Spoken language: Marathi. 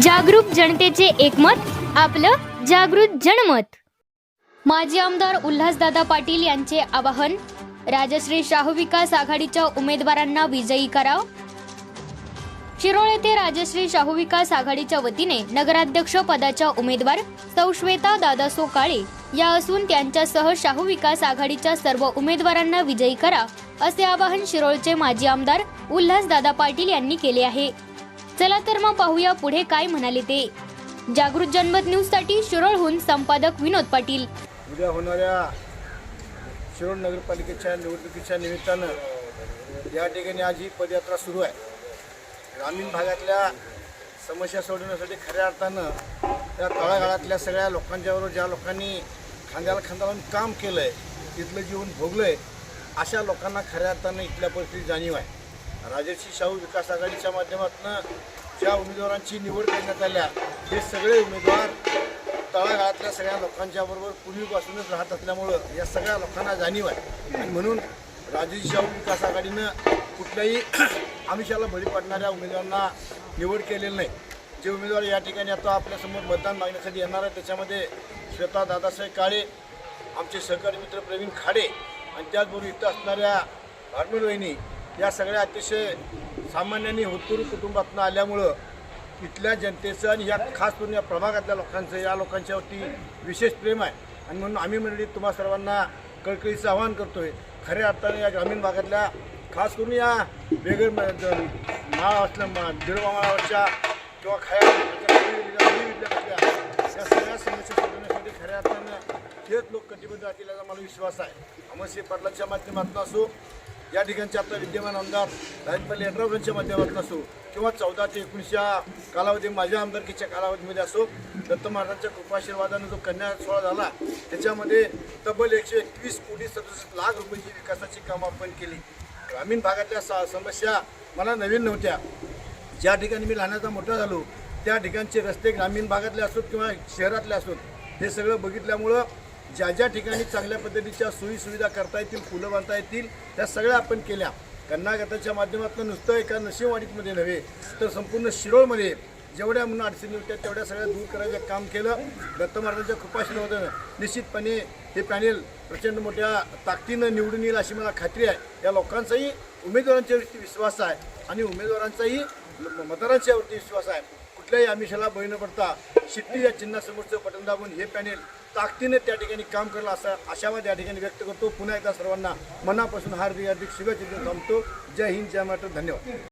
जागरूक जनतेचे एकमत आपलं जागृत जनमत. माजी आमदार उल्हासदादा पाटील यांचे आवाहन राजश्री शाहू विकास आघाडीच्या उमेदवारांना विजयी करा शिरोळ येथे राजश्री शाहू विकास आघाडीच्या वतीने नगराध्यक्ष पदाच्या उमेदवार सौश्वेता दादा दादासो काळे या असून त्यांच्यासह शाहू विकास आघाडीच्या सर्व उमेदवारांना विजयी करा असे आवाहन शिरोळचे माजी आमदार उल्हासदादा पाटील यांनी केले आहे. चला तर मग पाहूया पुढे काय म्हणाले ते. जागृत जनमत न्यूजसाठी शिरोळहून संपादक विनोद पाटील. उद्या होणाऱ्या शिरोळ नगरपालिकेच्या निवडणुकीच्या निमित्तानं या ठिकाणी आज ही पदयात्रा सुरू आहे. ग्रामीण भागातल्या समस्या सोडवण्यासाठी खऱ्या अर्थानं त्या तळागाळातल्या सगळ्या लोकांच्याबरोबर ज्या लोकांनी खांद्याला खांदा लावून काम केलं आहे तिथलं जीवन भोगलं आहे अशा लोकांना खऱ्या अर्थानं इथल्या परिस्थिती जाणीव आहे. राजर्षी शाहू विकास आघाडीच्या माध्यमातून ज्या उमेदवारांची निवड करण्यात आल्या हे सगळे उमेदवार तळागाळातल्या सगळ्या लोकांच्या बरोबर पूर्वीपासूनच राहत असल्यामुळं या सगळ्या लोकांना जाणीव आहे. आणि म्हणून राजर्षी शाहू विकास आघाडीनं कुठल्याही आमिषाला बळी पडणाऱ्या उमेदवारांना निवड केलेली नाही. जे उमेदवार या ठिकाणी आता आपल्यासमोर मतदान मागण्यासाठी येणार आहे त्याच्यामध्ये श्वेता दादासाहेब काळे आमचे सहकारी मित्र प्रवीण खाडे आणि त्याचबरोबर इथं असणाऱ्या भारमेल वहिनी या सगळ्या अतिशय सामान्यांनी होतकरू कुटुंबातून आल्यामुळं इथल्या जनतेचं आणि या खास करून या प्रभागातल्या लोकांचं या लोकांच्यावरती विशेष प्रेम आहे. आणि म्हणून आम्ही मंडळी तुम्हा सर्वांना कळकळीचं आवाहन करतोय. खऱ्या अर्थाने या ग्रामीण भागातल्या खास करून या वेगळ माळा असल्या माळावरच्या किंवा खाया या सगळ्या समस्या सोडवण्यासाठी खऱ्या अर्थानं हेच लोक कटिबद्ध राहतील याचा मला विश्वास आहे. अमरसिंह पाटलांच्या माध्यमातून असो या ठिकाणचे आता विद्यमान आमदार राजपल्ली यड्रावरांच्या माध्यमातून असो किंवा चौदा ते एकोणीसच्या कालावधी माझ्या आमदारकीच्या कालावधीमध्ये असो दत्त महाराजांच्या कृपाशीर्वादानं जो कन्या सोहळा झाला त्याच्यामध्ये तब्बल एकशे एकवीस कोटी सदुसष्ट लाख रुपयेची विकासाची कामं आपण केली. ग्रामीण भागातल्या सा समस्या मला नवीन नव्हत्या. ज्या ठिकाणी मी लहानाचा मोठा झालो त्या ठिकाणचे रस्ते ग्रामीण भागातले असोत किंवा शहरातले असोत हे सगळं बघितल्यामुळं ज्या ज्या ठिकाणी चांगल्या पद्धतीच्या सोयीसुविधा करता येतील फुलं बांधता येतील त्या सगळ्या आपण केल्या. कन्नागताच्या माध्यमातून नुसतं एका नशिवाडीमध्ये नव्हे तर संपूर्ण शिरोळमध्ये जेवढ्या म्हणून अडचणी होत्या तेवढ्या सगळ्या दूर करायचं काम केलं. दत्त महाराजांच्या कृपाशीर्वादानं निश्चितपणे हे पॅनेल प्रचंड मोठ्या ताकदीनं निवडून येईल अशी मला खात्री आहे. या लोकांचाही उमेदवारांच्यावरती विश्वास आहे आणि उमेदवारांचाही मतदारांच्यावरती विश्वास आहे. कुठल्याही आमिषाला बळी न पडता शिट्टी या चिन्हासमोरचं बटन दाबून हे पॅनेल ताकदीने त्या ठिकाणी काम करेल असा आशावाद या ठिकाणी व्यक्त करतो. पुन्हा एकदा सर्वांना मनापासून हार्दिक हार्दिक शुभेच्छा देऊन थांबतो. जय हिंद जय महाराष्ट्र. धन्यवाद.